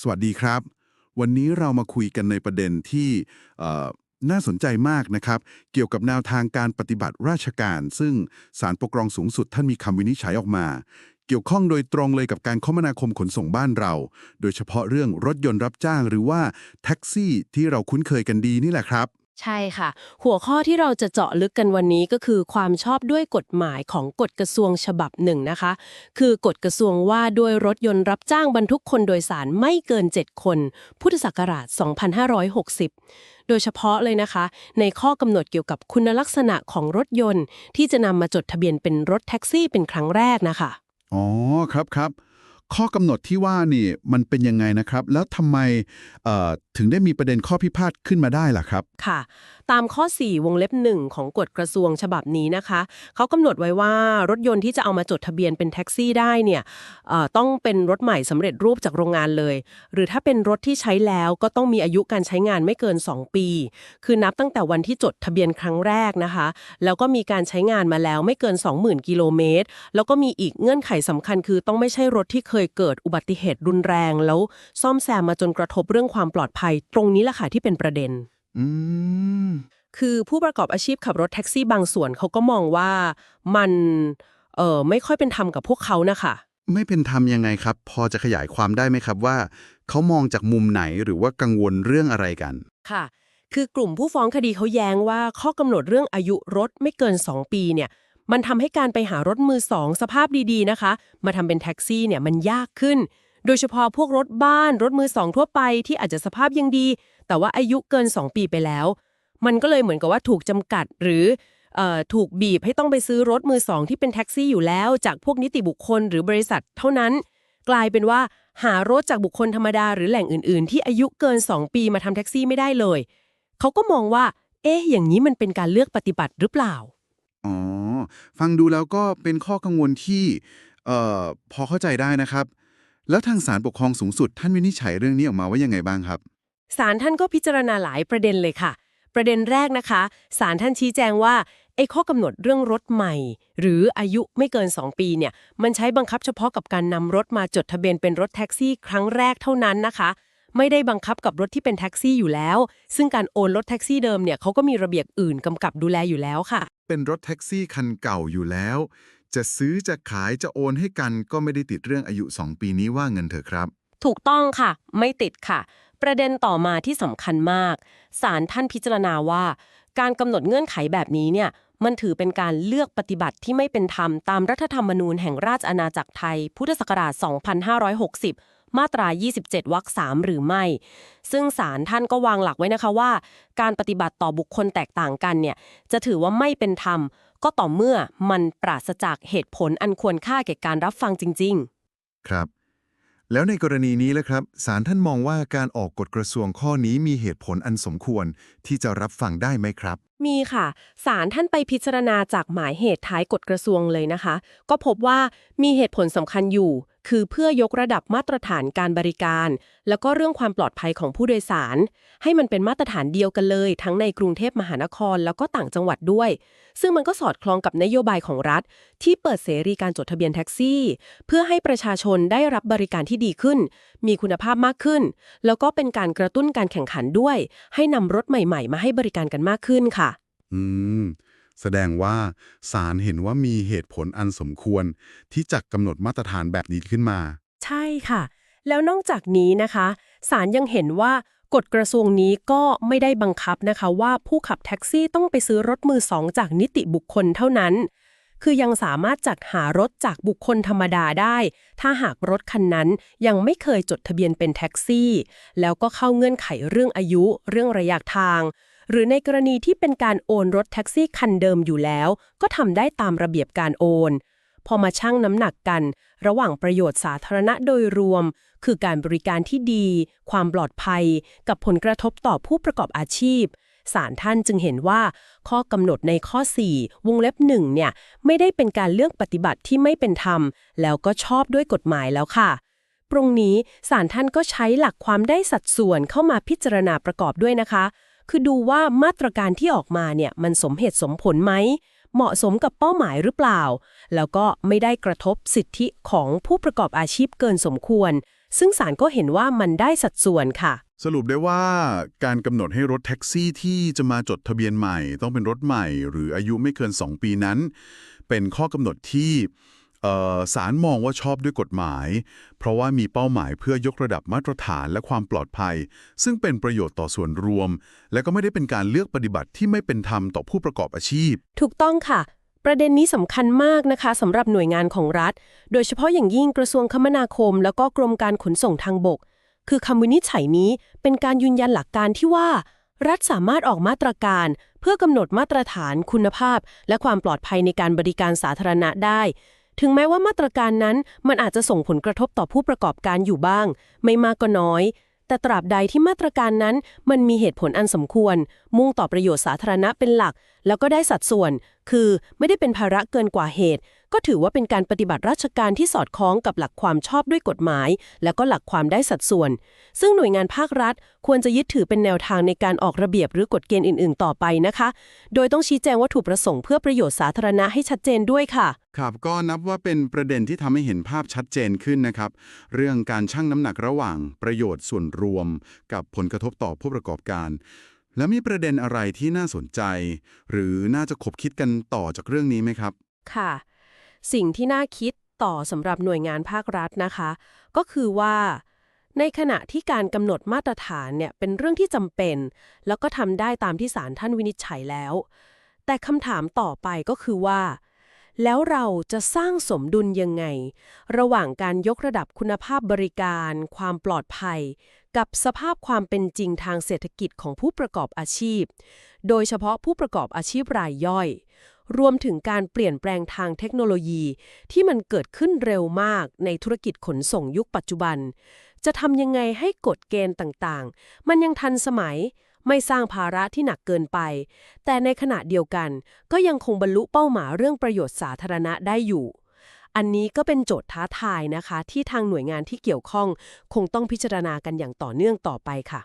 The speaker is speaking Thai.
สวัสดีครับ วันนี้เรามาคุยกันในประเด็นที่น่าสนใจมากนะครับ เกี่ยวกับแนวทางการปฏิบัติราชการ ซึ่งศาลปกครองสูงสุดท่านมีคำวินิจฉัยออกมา เกี่ยวข้องโดยตรงเลยกับการคมนาคมขนส่งบ้านเรา โดยเฉพาะเรื่องรถยนต์รับจ้างหรือว่าแท็กซี่ที่เราคุ้นเคยกันดีนี่แหละครับ ใช่ค่ะ หัวข้อที่เราจะเจาะลึกกันวันนี้ก็คือความชอบด้วยกฎหมายของกฎกระทรวงฉบับหนึ่งนะคะ คือกฎกระทรวงว่าด้วยรถยนต์รับจ้างบรรทุกคนโดยสารไม่เกิน 7 คน พุทธศักราช 2560 โดยเฉพาะเลยนะคะ ในข้อกำหนดเกี่ยวกับคุณลักษณะของรถยนต์ ที่จะนำมาจดทะเบียนเป็นรถแท็กซี่เป็นครั้งแรกนะคะ อ๋อครับครับข้อกำหนดที่ว่านี่มันเป็นยังไงนะครับ แล้วทำไมเอ่อ ถึงได้มีประเด็นข้อพิพาทขึ้นมาได้ล่ะครับ ค่ะ ตามข้อ 4 วงเล็บหนึ่งของกฎกระทรวงฉบับนี้นะคะ เขากำหนดไว้ว่ารถยนต์ที่จะเอามาจดทะเบียนเป็นแท็กซี่ได้เนี่ยเอ่อต้องเป็นรถใหม่สำเร็จรูปจากโรงงานเลย หรือถ้าเป็นรถที่ใช้แล้วก็ต้องมีอายุการใช้งานไม่เกิน 2 ปี คือนับตั้งแต่วันที่จดทะเบียนครั้งแรกนะคะ แล้วก็มีการใช้งานมาแล้วไม่เกิน 20,000 กิโลเมตร แล้วก็มีอีกเงื่อนไขสำคัญ คือต้องไม่ใช่รถที่เคยเกิดอุบัติเหตุรุนแรง แล้วซ่อมแซมมาจนกระทบเรื่องความปลอดภัยตรงนี้แหละค่ะที่เป็นประเด็น อืม คือผู้ประกอบอาชีพขับรถแท็กซี่บางส่วนเขาก็มองว่ามันเออไม่ค่อยเป็นธรรมกับพวกเขานะคะไม่เป็นธรรมยังไงครับ พอจะขยายความได้ไหมครับว่า เขามองจากมุมไหนหรือว่ากังวลเรื่องอะไรกัน ค่ะ คือกลุ่มผู้ฟ้องคดีเขาแย้งว่าข้อกำหนดเรื่องอายุรถไม่เกิน 2 ปีเนี่ย มันทำให้การไปหารถมือสองสภาพดีๆนะคะ มาทำเป็นแท็กซี่เนี่ยมันยากขึ้น โดยเฉพาะพวกรถบ้านรถมือสองทั่วไปที่อาจจะสภาพยังดี แต่ว่าอายุเกิน 2 ปีไปแล้ว มันก็เลยเหมือนกับว่าถูกจำกัดหรืออถูกบีบให้ต้องไปซื้อรถมือสองที่เป็นแท็กซี่อยู่แล้ว จากพวกนิติบุคคลหรือบริษัทเท่านั้น กลายเป็นว่าหารถจากบุคคลธรรมดาหรือแหล่งอื่น ๆ ที่อายุเกิน 2 ปีมาทำแท็กซี่ไม่ได้เลย เขาก็มองว่า เอ๊ะ อย่างนี้มันเป็นการเลือกปฏิบัติหรือเปล่า อ๋อ ฟังดูแล้วก็เป็นข้อกังวลที่ เอ่อ พอเข้าใจได้นะครับ แล้วทางศาลปกครองสูงสุดท่านวินิจฉัยเรื่องนี้ออกมาว่ายังไงบ้างครับ ศาลท่านก็พิจารณาหลายประเด็นเลยค่ะ ประเด็นแรกนะคะ ศาลท่านชี้แจงว่าไอ้ข้อกำหนดเรื่องรถใหม่ หรืออายุไม่เกิน 2 ปีเนี่ยมันใช้บังคับเฉพาะกับการนำรถมาจดทะเบียนเป็นรถแท็กซี่ครั้งแรกเท่านั้นนะคะ ไม่ได้บังคับกับรถที่เป็นแท็กซี่อยู่แล้ว ซึ่งการโอนรถแท็กซี่เดิมเนี่ยเขาก็มีระเบียบอื่นกำกับดูแลอยู่แล้วค่ะ เป็นรถแท็กซี่คันเก่าอยู่แล้ว จะซื้อจะขายจะโอนให้กันก็ไม่ได้ติดเรื่องอายุ 2 ปีนี้ว่าเงินเถอะครับ ถูกต้องค่ะ ไม่ติดค่ะ ประเด็นต่อมาที่สำคัญมากศาลท่านพิจารณาว่า การกำหนดเงื่อนไขแบบนี้เนี่ยมันถือเป็นการเลือกปฏิบัติที่ไม่เป็นธรรมตามรัฐธรรมนูญแห่งราชอาณาจักรไทย พุทธศักราช 2560 มาตรา 27 วรรค 3 หรือไม่ ซึ่งศาลท่านก็วางหลักไว้นะคะว่า การปฏิบัติต่อบุคคลแตกต่างกันเนี่ยจะถือว่าไม่เป็นธรรม ก็ต่อเมื่อมันปราศจากเหตุผลอันควรค่าแก่การรับฟังจริง ๆ ครับ แล้วในกรณีนี้แหละครับศาลท่านมองว่าการออกกฎกระทรวงข้อนี้มีเหตุผลอันสมควรที่จะรับฟังได้ไหมครับ มีค่ะศาลท่านไปพิจารณาจากหมายเหตุท้ายกฎกระทรวงเลยนะคะ ก็พบว่ามีเหตุผลสำคัญอยู่ คือเพื่อยกระดับมาตรฐานการบริการ แล้วก็เรื่องความปลอดภัยของผู้โดยสาร ให้มันเป็นมาตรฐานเดียวกันเลย ทั้งในกรุงเทพมหานครแล้วก็ต่างจังหวัดด้วย ซึ่งมันก็สอดคล้องกับนโยบายของรัฐ ที่เปิดเสรีการจดทะเบียนแท็กซี่ เพื่อให้ประชาชนได้รับบริการที่ดีขึ้น มีคุณภาพมากขึ้น แล้วก็เป็นการกระตุ้นการแข่งขันด้วย ให้นำรถใหม่ ๆ มาให้บริการกันมากขึ้นค่ะ อืม แสดงว่าศาลเห็นว่ามีเหตุผลอันสมควร ที่จะกำหนดมาตรฐานแบบนี้ขึ้นมา ใช่ค่ะ แล้วนอกจากนี้นะคะศาลยังเห็นว่ากฎกระทรวงนี้ก็ไม่ได้บังคับนะคะว่าผู้ขับแท็กซี่ต้องไปซื้อรถมือสองจากนิติบุคคลเท่านั้น คือยังสามารถจัดหารถจากบุคคลธรรมดาได้ ถ้าหากรถคันนั้นยังไม่เคยจดทะเบียนเป็นแท็กซี่ แล้วก็เข้าเงื่อนไขเรื่องอายุ เรื่องระยะทาง หรือในกรณีที่เป็นการโอนรถแท็กซี่คันเดิมอยู่แล้ว ก็ทำได้ตามระเบียบการโอน พอมาชั่งน้ำหนักกัน ระหว่างประโยชน์สาธารณะโดยรวม คือการบริการที่ดี ความปลอดภัย กับผลกระทบต่อผู้ประกอบอาชีพศาลท่านจึงเห็นว่าข้อกำหนดในข้อ 4 วงเล็บหนึ่งเนี่ยไม่ได้เป็นการเลือกปฏิบัติที่ไม่เป็นธรรม แล้วก็ชอบด้วยกฎหมายแล้วค่ะ ตรงนี้ศาลท่านก็ใช้หลักความได้สัดส่วนเข้ามาพิจารณาประกอบด้วยนะคะ คือดูว่ามาตรการที่ออกมาเนี่ยมันสมเหตุสมผลไหม เหมาะสมกับเป้าหมายหรือเปล่า แล้วก็ไม่ได้กระทบสิทธิของผู้ประกอบอาชีพเกินสมควร ซึ่งศาลก็เห็นว่ามันได้สัดส่วนค่ะ สรุปได้ว่าการกำหนดให้รถแท็กซี่ที่จะมาจดทะเบียนใหม่ ต้องเป็นรถใหม่ หรืออายุไม่เกิน 2 ปีนั้น เป็นข้อกำหนดที่ ศาลมองว่าชอบด้วยกฎหมาย เพราะว่ามีเป้าหมายเพื่อยกระดับมาตรฐานและความปลอดภัย ซึ่งเป็นประโยชน์ต่อส่วนรวม และก็ไม่ได้เป็นการเลือกปฏิบัติที่ไม่เป็นธรรมต่อผู้ประกอบอาชีพ ถูกต้องค่ะ ประเด็นนี้สำคัญมากนะคะสำหรับหน่วยงานของรัฐ โดยเฉพาะอย่างยิ่งกระทรวงคมนาคม แล้วก็กรมการขนส่งทางบก คือคำวินิจฉัยนี้เป็นการยืนยันหลักการที่ว่า รัฐสามารถออกมาตรการ เพื่อกำหนดมาตรฐานคุณภาพ และความปลอดภัยในการบริการสาธารณะได้ ถึงแม้ว่ามาตรการนั้นมันอาจจะส่งผลกระทบต่อผู้ประกอบการอยู่บ้าง ไม่มากก็น้อย แต่ตราบใดที่มาตรการนั้น มันมีเหตุผลอันสมควร มุ่งต่อประโยชน์สาธารณะเป็นหลัก แล้วก็ได้สัดส่วน คือไม่ได้เป็นภาระเกินกว่าเหตุ ก็ถือว่าเป็นการปฏิบัติราชการที่สอดคล้องกับหลักความชอบด้วยกฎหมาย แล้วก็หลักความได้สัดส่วน ซึ่งหน่วยงานภาครัฐ ควรจะยึดถือเป็นแนวทางในการออกระเบียบหรือกฎเกณฑ์อื่น ๆ ต่อไปนะคะ โดยต้องชี้แจงวัตถุประสงค์เพื่อประโยชน์สาธารณะให้ชัดเจนด้วยค่ะ ครับก็นับว่าเป็นประเด็นที่ทำให้เห็นภาพชัดเจนขึ้นนะครับ เรื่องการชั่งน้ำหนักระหว่างประโยชน์ส่วนรวม กับผลกระทบต่อผู้ประกอบการแล้วมีประเด็นอะไรที่น่าสนใจ หรือน่าจะขบคิดกันต่อจากเรื่องนี้ไหมครับ ค่ะ สิ่งที่น่าคิดต่อสำหรับหน่วยงานภาครัฐนะคะ ก็คือว่า ในขณะที่การกำหนดมาตรฐานเนี่ยเป็นเรื่องที่จำเป็น แล้วก็ทำได้ตามที่ศาลท่านวินิจฉัยแล้ว แต่คำถามต่อไปก็คือว่า แล้วเราจะสร้างสมดุลยังไง ระหว่างการยกระดับคุณภาพบริการ ความปลอดภัย กับสภาพความเป็นจริงทางเศรษฐกิจของผู้ประกอบอาชีพ โดยเฉพาะผู้ประกอบอาชีพรายย่อย รวมถึงการเปลี่ยนแปลงทางเทคโนโลยี ที่มันเกิดขึ้นเร็วมากในธุรกิจขนส่งยุคปัจจุบัน จะทำยังไงให้กฎเกณฑ์ต่างๆ มันยังทันสมัย ไม่สร้างภาระที่หนักเกินไป แต่ในขณะเดียวกัน ก็ยังคงบรรลุเป้าหมายเรื่องประโยชน์สาธารณะได้อยู่อันนี้ก็เป็นโจทย์ท้าทายนะคะ ที่ทางหน่วยงานที่เกี่ยวข้อง คงต้องพิจารณากันอย่างต่อเนื่องต่อไปค่ะ